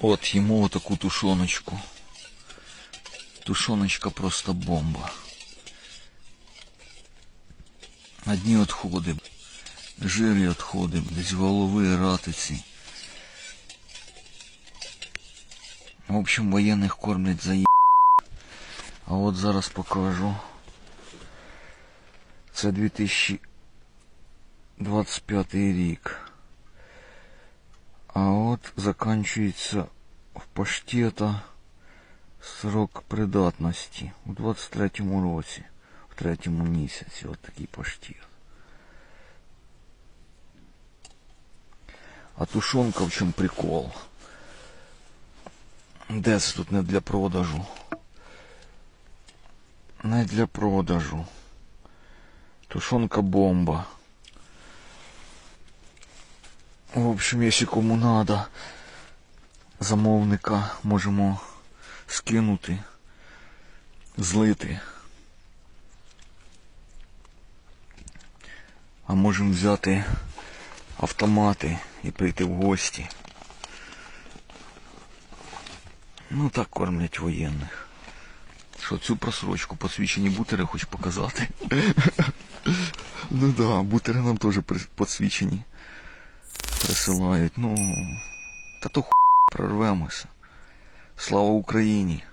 От їмо таку тушоночку. Тушоночка просто бомба. Одні відходи, жирі відходи, десь голови, ратиці. В общем, воєнних кормлять за є. А от зараз покажу. Це 2025 рік. А от заканчується в паштета срок придатності у 23-му році, в третьому місяці, от такий паштет. А тушонка в чому прикол? Де це тут не для продажу? Не для продажу. Тушонка бомба. В общем, якщо кому надо, замовника можемо скинути, злити. А можемо взяти автомати і прийти в гості. Ну так кормлять воєнних. Що цю просрочку посвідчені бутери хоч показати? ну да, бутери нам теж посвідчені присилають. Ну, та то ху прорвемося. Слава Україні!